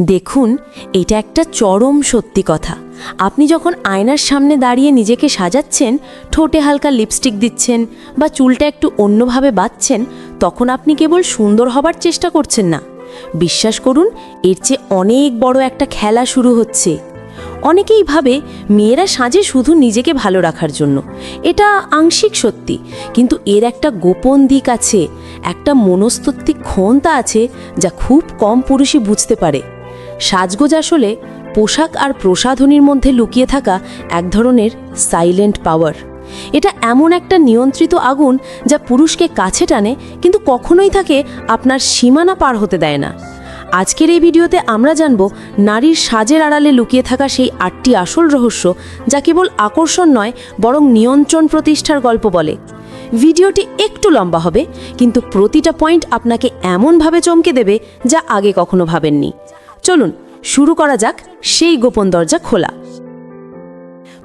দেখুন, এটা একটা চরম সত্যি কথা। আপনি যখন আয়নার সামনে দাঁড়িয়ে নিজেকে সাজাচ্ছেন, ঠোঁটে হালকা লিপস্টিক দিচ্ছেন বা চুলটা একটু অন্যভাবে বাঁধছেন, তখন আপনি কেবল সুন্দর হবার চেষ্টা করছেন না। বিশ্বাস করুন, এর চেয়ে অনেক বড় একটা খেলা শুরু হচ্ছে। অনেকেই ভাবে, মেয়েরা সাজে শুধু নিজেকে ভালো রাখার জন্য। এটা আংশিক সত্যি, কিন্তু এর একটা গোপন দিক আছে। একটা মনস্তত্ত্বিক ক্ষমতা আছে যা খুব কম পুরুষই বুঝতে পারে। সাজগোজ আসলে পোশাক আর প্রসাধনীর মধ্যে লুকিয়ে থাকা এক ধরনের সাইলেন্ট পাওয়ার এটা এমন একটা নিয়ন্ত্রিত আগুন যা পুরুষকে কাছে টানে, কিন্তু কখনোই তাকে আপনার সীমানা পার হতে দেয় না। আজকের এই ভিডিওতে আমরা জানব নারীর সাজের আড়ালে লুকিয়ে থাকা সেই আটটি আসল রহস্য যা কেবল আকর্ষণ নয়, বরং নিয়ন্ত্রণ প্রতিষ্ঠার গল্প বলে। ভিডিওটি একটু লম্বা হবে, কিন্তু প্রতিটা পয়েন্ট আপনাকে এমনভাবে চমকে দেবে যা আগে কখনো ভাবেননি। চলুন, শুরু করা যাক সেই গোপন দরজা খোলা।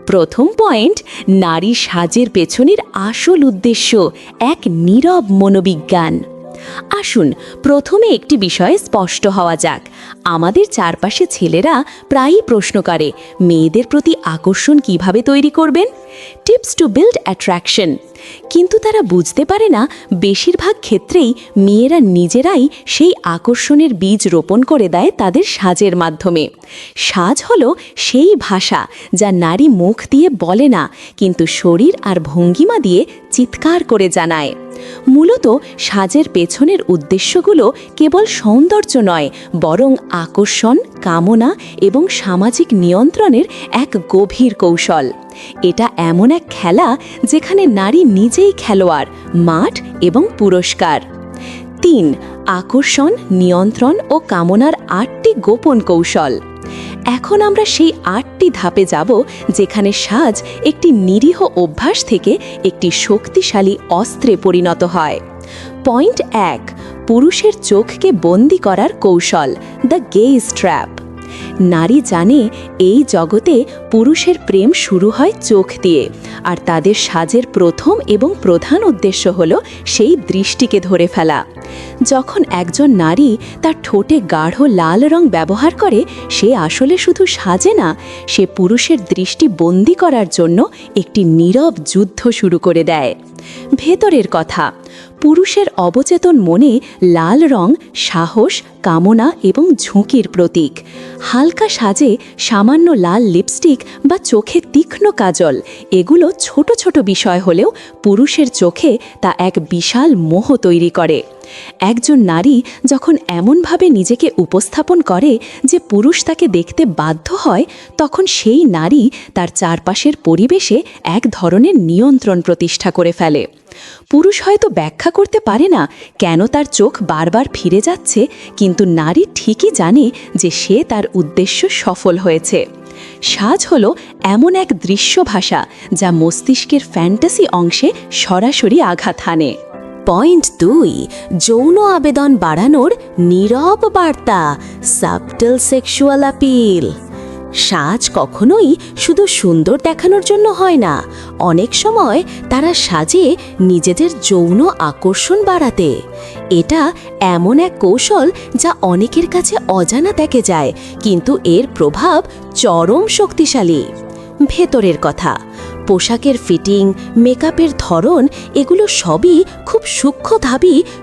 প্রথম পয়েন্ট, নারী সাজের পেছনের আসল উদ্দেশ্য এক নীরব মনোবিজ্ঞান। আসুন, প্রথমে একটি বিষয়ে স্পষ্ট হওয়া যাক। আমাদের চারপাশে ছেলেরা প্রায়ই প্রশ্ন করে, মেয়েদের প্রতি আকর্ষণ কীভাবে তৈরি করবেন? Tips to build attraction. কিন্তু তারা বুঝতে পারে না, বেশিরভাগ ক্ষেত্রেই মেয়েরা নিজেরাই সেই আকর্ষণের বীজ রোপণ করে দেয় তাদের সাজের মাধ্যমে। সাজ হলো সেই ভাষা যা নারী মুখ দিয়ে বলে না, কিন্তু শরীর আর ভঙ্গিমা দিয়ে চিৎকার করে জানায়। মূলত সাজের পেছনের উদ্দেশ্যগুলো কেবল সৌন্দর্য নয়, বরং আকর্ষণ, কামনা এবং সামাজিক নিয়ন্ত্রণের এক গভীর কৌশল। এটা এমন এক খেলা যেখানে নারী নিজেই খেলোয়াড়, মাঠ এবং পুরস্কার। তিন, আকর্ষণ, নিয়ন্ত্রণ ও কামনার আটটি গোপন কৌশল। এখন আমরা সেই আটটি ধাপে যাব যেখানে সাজ একটি নিরীহ অভ্যাস থেকে একটি শক্তিশালী অস্ত্রে পরিণত হয়। পয়েন্ট এক, পুরুষের চোখকে বন্দি করার কৌশল, দ্য গেজ ট্র্যাপ। নারী জানে এই জগতে পুরুষের প্রেম শুরু হয় চোখ দিয়ে। আর তাদের সাজের প্রথম এবং প্রধান উদ্দেশ্য হল সেই দৃষ্টিকে ধরে ফেলা। যখন একজন নারী তার ঠোঁটে গাঢ় লাল রং ব্যবহার করে, সে আসলে শুধু সাজে না, সে পুরুষের দৃষ্টি বন্দি করার জন্য একটি নীরব যুদ্ধ শুরু করে দেয়। ভেতরের কথা পুরুষের অবচেতন মনে লাল রং, সাহস, কামনা এবং ঝুঁকির প্রতীক। হালকা সাজে সামান্য লাল লিপস্টিক বা চোখে তীক্ষ্ণ কাজল, এগুলো ছোট ছোট বিষয় হলেও পুরুষের চোখে তা এক বিশাল মোহ তৈরি করে। একজন নারী যখন এমনভাবে নিজেকে উপস্থাপন করে যে পুরুষ তাকে দেখতে বাধ্য হয়, তখন সেই নারী তার চারপাশের পরিবেশে এক ধরনের নিয়ন্ত্রণ প্রতিষ্ঠা করে ফেলে। পুরুষ হয়তো ব্যাখ্যা করতে পারে না কেন তার চোখ বারবার ফিরে যাচ্ছে, কিন্তু নারী ঠিকই জানে যে সে তার উদ্দেশ্য সফল হয়েছে। সাজ হলো এমন এক দৃশ্য ভাষা যা মস্তিষ্কের ফ্যান্টাসি অংশে সরাসরি আঘাত হানে। পয়েন্ট দুই, যৌন আবেদন বাড়ানোর নীরব বার্তা, সাবটেল সেক্সুয়াল আপিল। সাজ কখনোই শুধু সুন্দর দেখানোর জন্য হয় না। অনেক সময় তারা সাজে নিজেদের যৌন আকর্ষণ বাড়াতে। এটা এমন এক কৌশল যা অনেকের কাছে অজানা দেখে যায়, কিন্তু এর প্রভাব চরম শক্তিশালী। ভেতরের কথা পোশাকের ফিটিং মেকআপের ধরন, এগুলো সবই খুব সূক্ষ্ম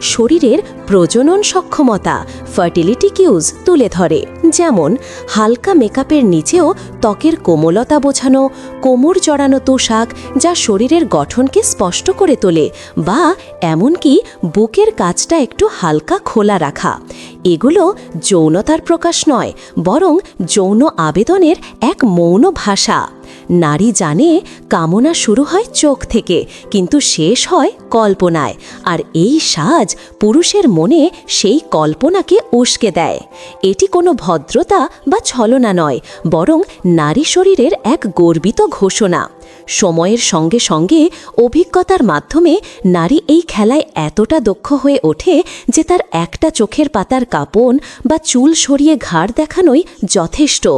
শরীরের প্রজনন সক্ষমতা ফার্টিলিটি কিউজ তুলে ধরে। যেমন, হালকা মেকআপের নিচেও ত্বকের কোমলতা বোঝানো, কোমর জড়ানো তোষাক যা শরীরের গঠনকে স্পষ্ট করে তোলে বা এমনকি বুকের কাজটা একটু হালকা খোলা রাখা। এগুলো যৌনতার প্রকাশ নয়, বরং যৌন আবেদনের এক মৌন ভাষা। নারী জানে কামনা শুরু হয় চোখ থেকে, কিন্তু শেষ হয় কল্পনায়। আর এই সাজ পুরুষের মনে সেই কল্পনাকে উস্কে দেয়। এটি কোনো ভদ্রতা বা ছলনা নয়, বরং নারী শরীরের এক গর্বিত ঘোষণা। সময়ের সঙ্গে সঙ্গে অভিজ্ঞতার মাধ্যমে নারী এই খেলায় এতটা দক্ষ হয়ে ওঠে যে তার একটা চোখের পাতার কাপন বা চুল সরিয়ে ঘাড় দেখানোই যথেষ্ট।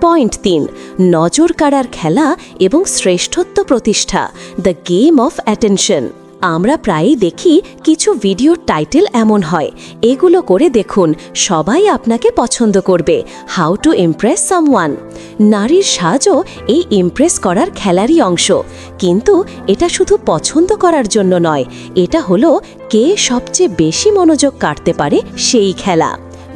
পয়েন্ট তিন নজর কাড়ার খেলা এবং শ্রেষ্ঠত্ব প্রতিষ্ঠা, দ্য গেম অফ অ্যাটেনশন। আমরা প্রায়ই দেখি কিছু ভিডিওর টাইটেল এমন হয়। এগুলো করে দেখুন, সবাই আপনাকে পছন্দ করবে। হাউ টু ইমপ্রেস সামওয়ান নারীর সাজও এই ইমপ্রেস করার খেলারই অংশ। কিন্তু এটা শুধু পছন্দ করার জন্য নয়, এটা হলো কে সবচেয়ে বেশি মনোযোগ কাটতে পারে সেই খেলা।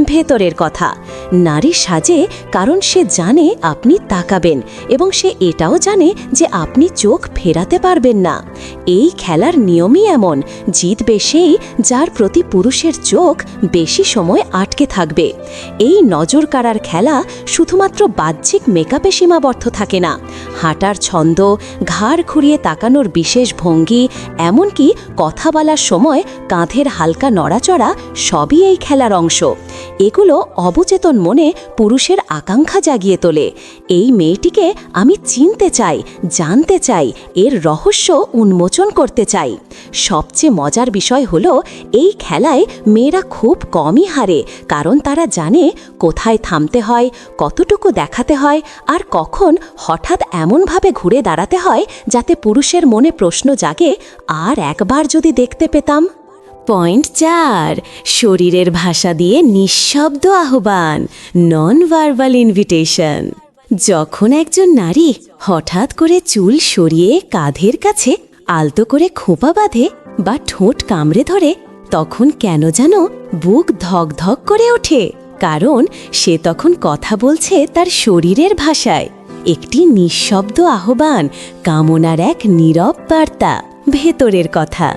ভেতরের কথা। নারী সাজে কারণ সে জানে আপনি তাকাবেন এবং সে এটাও জানে যে আপনি চোখ ফেরাতে পারবেন না। এই খেলার নিয়মই এমন, জিতবে সেই যার প্রতি পুরুষের চোখ বেশি সময় আটকে থাকবে। এই নজর কাড়ার খেলা শুধুমাত্র বাহ্যিক মেকআপে সীমাবদ্ধ থাকে না। হাঁটার ছন্দ, ঘাড় ঘুরিয়ে তাকানোর বিশেষ ভঙ্গি, এমনকি কথা বলার সময় কাঁধের হালকা নড়াচড়া সবই এই খেলার অংশ। এগুলো অবচেতন মনে পুরুষের আকাঙ্ক্ষা জাগিয়ে তোলে। এই মেয়েটিকে আমি চিনতে চাই, জানতে চাই, এর রহস্য উন্মোচন করতে চাই। সবচেয়ে মজার বিষয় হলো, এই খেলায় মেয়েরা খুব কমই হারে, কারণ তারা জানে কোথায় থামতে হয়, কতটুকু দেখাতে হয়, আর কখন হঠাৎ এমনভাবে ঘুরে দাঁড়াতে হয়, যাতে পুরুষের মনে প্রশ্ন জাগে, আর একবার যদি দেখতে পেতাম। পয়েন্ট চার। শরীরের ভাষা দিয়ে নিঃশব্দ আহ্বান নন ভার্বাল ইনভিটেশন যখন একজন নারী হঠাৎ করে চুল সরিয়ে কাঁধের কাছে আলতো করে খোপা বাঁধে বা ঠোঁট কামড়ে ধরে, তখন কেন যেন বুক ধক ধক করে ওঠে, কারণ সে তখন কথা বলছে তার শরীরের ভাষায়। একটি নিঃশব্দ আহ্বান, কামনার এক নীরব বার্তা, ভেতরের কথা।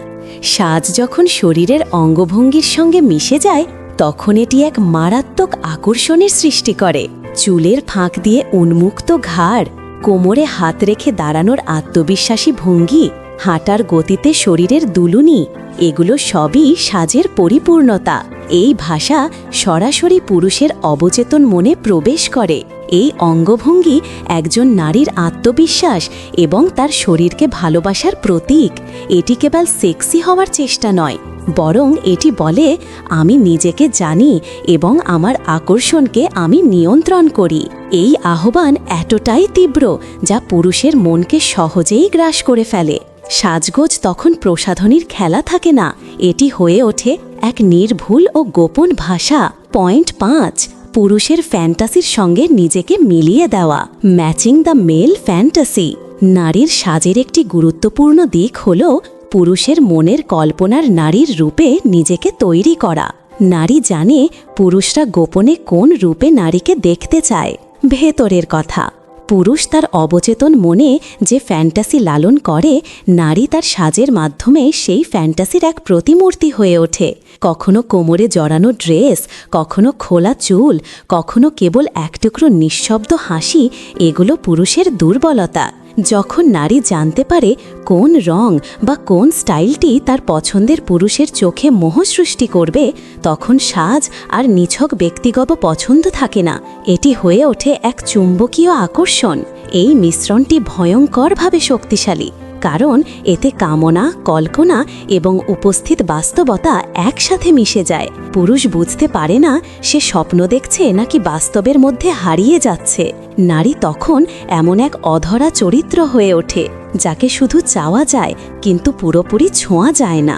সাজ যখন শরীরের অঙ্গভঙ্গির সঙ্গে মিশে যায়, তখন এটি এক মারাত্মক আকর্ষণের সৃষ্টি করে। চুলের ফাঁক দিয়ে উন্মুক্ত ঘাড়, কোমরে হাত রেখে দাঁড়ানোর আত্মবিশ্বাসী ভঙ্গি। হাঁটার গতিতে শরীরের দুলুনি, এগুলো সবই সাজের পরিপূর্ণতা। এই ভাষা সরাসরি পুরুষের অবচেতন মনে প্রবেশ করে। এই অঙ্গভঙ্গি একজন নারীর আত্মবিশ্বাস এবং তার শরীরকে ভালোবাসার প্রতীক। এটি কেবল সেক্সি হওয়ার চেষ্টা নয়, বরং এটি বলে, আমি নিজেকে জানি এবং আমার আকর্ষণকে আমি নিয়ন্ত্রণ করি। এই আহ্বান এতটাই তীব্র যা পুরুষের মনকে সহজেই গ্রাস করে ফেলে। সাজগোজ তখন প্রসাধনীর খেলা থাকে না। এটি হয়ে ওঠে এক নির্ভুল ও গোপন ভাষা, পয়েন্ট পাঁচ, পুরুষের ফ্যান্টাসির সঙ্গে নিজেকে মিলিয়ে দেওয়া, ম্যাচিং দ্য মেল ফ্যান্টাসি। নারীর সাজের একটি গুরুত্বপূর্ণ দিক হল পুরুষের মনের কল্পনার নারীর রূপে নিজেকে তৈরি করা। নারী জানে পুরুষরা গোপনে কোন রূপে নারীকে দেখতে চায়। ভেতরের কথা পুরুষ তার অবচেতন মনে যে ফ্যান্টাসি লালন করে, নারী তার সাজের মাধ্যমে সেই ফ্যান্টাসির এক প্রতিমূর্তি হয়ে ওঠে। কখনো কোমরে জড়ানো ড্রেস, কখনো খোলা চুল, কখনো কেবল এক টুকরো নিঃশব্দ হাসি, এগুলো পুরুষের দুর্বলতা। যখন নারী জানতে পারে কোন রং বা কোন স্টাইলটি তার পছন্দের পুরুষের চোখে মোহ সৃষ্টি করবে, তখন সাজ আর নিছক ব্যক্তিগত পছন্দ থাকে না। এটি হয়ে ওঠে এক চুম্বকীয় আকর্ষণ। এই মিশ্রণটি ভয়ঙ্করভাবে শক্তিশালী। কারণ এতে কামনা, কল্পনা এবং উপস্থিত বাস্তবতা একসাথে মিশে যায়। পুরুষ বুঝতে পারে না, সে স্বপ্ন দেখছে নাকি বাস্তবের মধ্যে হারিয়ে যাচ্ছে। নারী তখন এমন এক অধরা চরিত্র হয়ে ওঠে, যাকে শুধু চাওয়া যায় কিন্তু পুরোপুরি ছোঁয়া যায় না।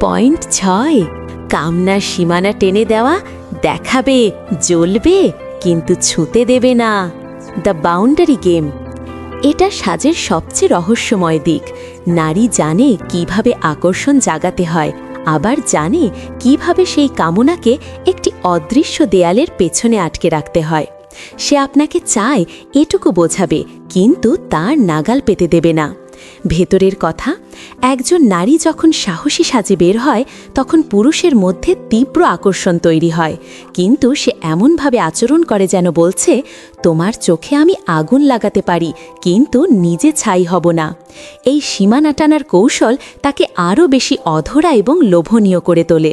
পয়েন্ট ছয়, কামনার সীমানা টেনে দেওয়া, দেখাবে, জ্বলবে, কিন্তু ছুঁতে দেবে না। দ্য বাউন্ডারি গেম এটা সাজের সবচেয়ে রহস্যময় দিক। নারী জানে কীভাবে আকর্ষণ জাগাতে হয়, আবার জানে কীভাবে সেই কামনাকে একটি অদৃশ্য দেয়ালের পেছনে আটকে রাখতে হয়। সে আপনাকে চায় এটুকু বোঝাবে, কিন্তু তার নাগাল পেতে দেবে না। ভেতরের কথা একজন নারী যখন সাহসী সাজে বের হয়, তখন পুরুষের মধ্যে তীব্র আকর্ষণ তৈরি হয়। কিন্তু সে এমনভাবে আচরণ করে যেন বলছে, তোমার চোখে আমি আগুন লাগাতে পারি, কিন্তু নিজে ছাই হব না। এই সীমানা টানার কৌশল তাকে আরও বেশি অধরা এবং লোভনীয় করে তোলে।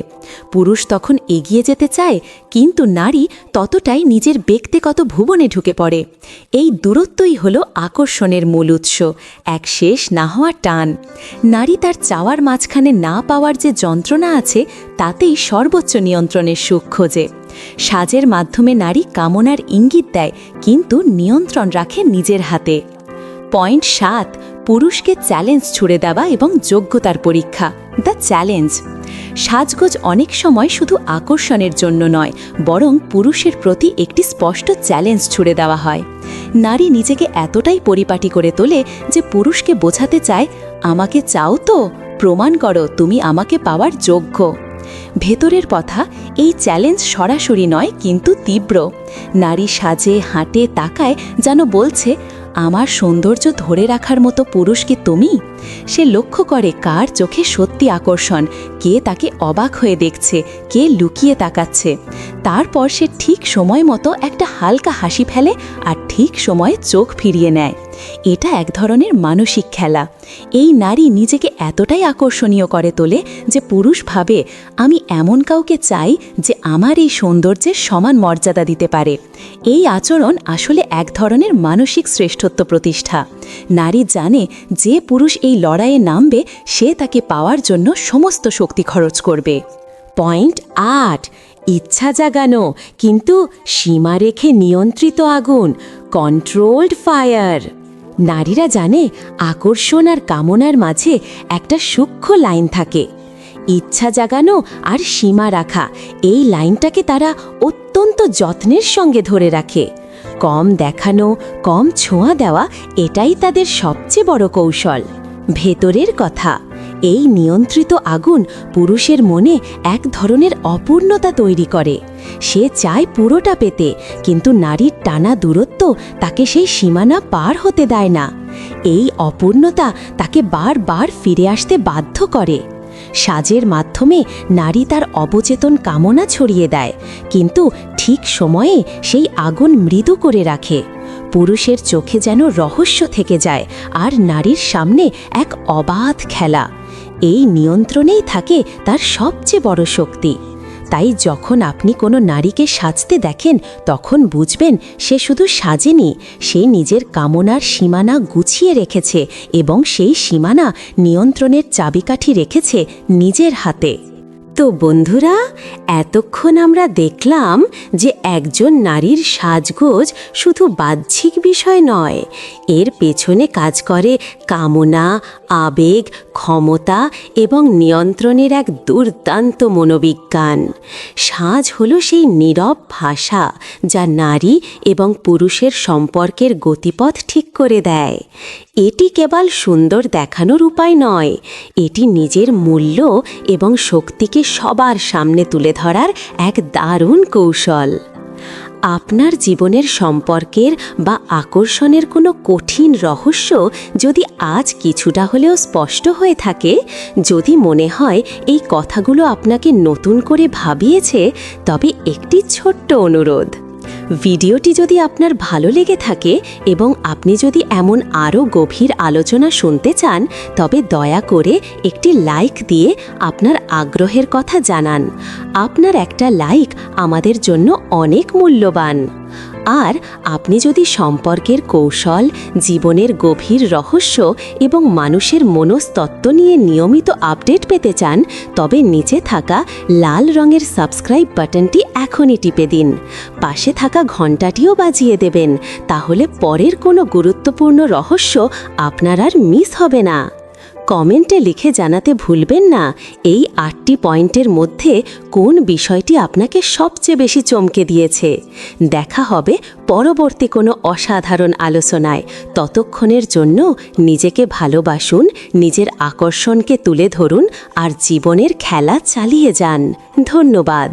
পুরুষ তখন এগিয়ে যেতে চায়, কিন্তু নারী ততটাই নিজের ব্যক্তিগত ভুবনে ঢুকে পড়ে। এই দূরত্বই হল আকর্ষণের মূল উৎস, এক শেষ না হওয়া টান। নারী তার চাওয়ার মাঝখানে না পাওয়ার যে যন্ত্রণা আছে, তাতেই সর্বোচ্চ নিয়ন্ত্রণের সুখ খোঁজে। সাজের মাধ্যমে নারী কামনার ইঙ্গিত দেয়, কিন্তু নিয়ন্ত্রণ রাখে নিজের হাতে। পয়েন্ট সাত, পুরুষকে চ্যালেঞ্জ ছুড়ে দেওয়া এবং যোগ্যতার পরীক্ষা, দ্য চ্যালেঞ্জ। সাজগোজ অনেক সময় শুধু আকর্ষণের জন্য নয়, বরং পুরুষের প্রতি একটি স্পষ্ট চ্যালেঞ্জ ছুড়ে দেওয়া হয়। নারী নিজেকে এতটাই পরিপাটি করে তোলে যে পুরুষকে বোঝাতে চায় আমাকে চাও তো? প্রমাণ করো, তুমি আমাকে পাওয়ার যোগ্য। ভেতরের কথা, এই চ্যালেঞ্জ সরাসরি নয়, কিন্তু তীব্র। নারী সাজে, হাঁটে, তাকায়, যেন বলছে, আমার সৌন্দর্য ধরে রাখার মতো পুরুষ কি তুমি? সে লক্ষ্য করে কার চোখে সত্যি আকর্ষণ, কে তাকে অবাক হয়ে দেখছে, কে লুকিয়ে তাকাচ্ছে। তারপর সে ঠিক সময় মতো একটা হালকা হাসি ফেলে আর ঠিক সময়ে চোখ ফিরিয়ে নেয়। এটা এক ধরনের মানসিক খেলা। এই নারী নিজেকে এতটাই আকর্ষণীয় করে তোলে যে পুরুষ ভাবে, আমি এমন কাউকে চাই যে আমার এই সৌন্দর্যের সমান মর্যাদা দিতে পারে। এই আচরণ আসলে এক ধরনের মানসিক শ্রেষ্ঠত্ব প্রতিষ্ঠা। নারী জানে যে পুরুষ এই লড়াইয়ে নামবে, সে তাকে পাওয়ার জন্য সমস্ত শক্তি খরচ করবে। পয়েন্ট আট, ইচ্ছা জাগানো, কিন্তু সীমা রেখে নিয়ন্ত্রিত আগুন, কন্ট্রোলড ফায়ার। নারীরা জানে আকর্ষণ আর কামনার মাঝে একটা সূক্ষ্ম লাইন থাকে। ইচ্ছা জাগানো আর সীমা রাখা, এই লাইনটাকে তারা অত্যন্ত যত্নের সঙ্গে ধরে রাখে। কম দেখানো, কম ছোঁয়া দেওয়া, এটাই তাদের সবচেয়ে বড় কৌশল। ভেতরের কথা। এই নিয়ন্ত্রিত আগুন পুরুষের মনে এক ধরনের অপূর্ণতা তৈরি করে। সে চায় পুরোটা পেতে, কিন্তু নারীর টানা দূরত্ব তাকে সেই সীমানা পার হতে দেয় না। এই অপূর্ণতা তাকে বারবার ফিরে আসতে বাধ্য করে। সাজের মাধ্যমে নারী তার অবচেতন কামনা ছড়িয়ে দেয়, কিন্তু ঠিক সময়ে সেই আগুন মৃদু করে রাখে। পুরুষের চোখে যেন রহস্য থেকে যায়, আর নারীর সামনে এক অবাধ খেলা। এই নিয়ন্ত্রণেই থাকে তার সবচেয়ে বড় শক্তি। তাই যখন আপনি কোনো নারীকে সাজতে দেখেন, তখন বুঝবেন সে শুধু সাজেনি, সে নিজের কামনার সীমানা গুছিয়ে রেখেছে এবং সেই সীমানা নিয়ন্ত্রণের চাবিকাঠি রেখেছে নিজের হাতে। তো বন্ধুরা, এতক্ষণ আমরা দেখলাম যে একজন নারীর সাজগোজ শুধু বাহ্যিক বিষয় নয়, এর পেছনে কাজ করে কামনা, আবেগ, ক্ষমতা এবং নিয়ন্ত্রণের এক দুর্দান্ত মনোবিজ্ঞান। সাজ হলো সেই নীরব ভাষা যা নারী এবং পুরুষের সম্পর্কের গতিপথ ঠিক করে দেয়। এটি কেবল সুন্দর দেখানোর উপায় নয়, এটি নিজের মূল্য এবং শক্তিকে সবার সামনে তুলে ধরার এক দারুণ কৌশল। আপনার জীবনের সম্পর্কের বা আকর্ষণের কোনো কঠিন রহস্য যদি আজ কিছুটা হলেও স্পষ্ট হয়ে থাকে, যদি মনে হয় এই কথাগুলো আপনাকে নতুন করে ভাবিয়েছে, তবে একটি ছোট্ট অনুরোধ। ভিডিওটি যদি আপনার ভালো লেগে থাকে এবং আপনি যদি এমন আরও গভীর আলোচনা শুনতে চান, তবে দয়া করে একটি লাইক দিয়ে আপনার আগ্রহের কথা জানান। আপনার একটা লাইক আমাদের জন্য অনেক মূল্যবান। আর আপনি যদি সম্পর্কের কৌশল, জীবনের গভীর রহস্য এবং মানুষের মনস্তত্ত্ব নিয়ে নিয়মিত আপডেট পেতে চান, তবে নিচে থাকা লাল রঙের সাবস্ক্রাইব বাটনটি এখনই টিপে দিন। পাশে থাকা ঘন্টাটিও বাজিয়ে দেবেন। তাহলে পরের কোনো গুরুত্বপূর্ণ রহস্য আপনার আর মিস হবে না। কমেন্টে লিখে জানাতে ভুলবেন না, এই আটটি পয়েন্টের মধ্যে কোন বিষয়টি আপনাকে সবচেয়ে বেশি চমকে দিয়েছে। দেখা হবে পরবর্তী কোনো অসাধারণ আলোচনায়। ততক্ষণের জন্য নিজেকে ভালোবাসুন, নিজের আকর্ষণকে তুলে ধরুন আর জীবনের খেলা চালিয়ে যান। ধন্যবাদ।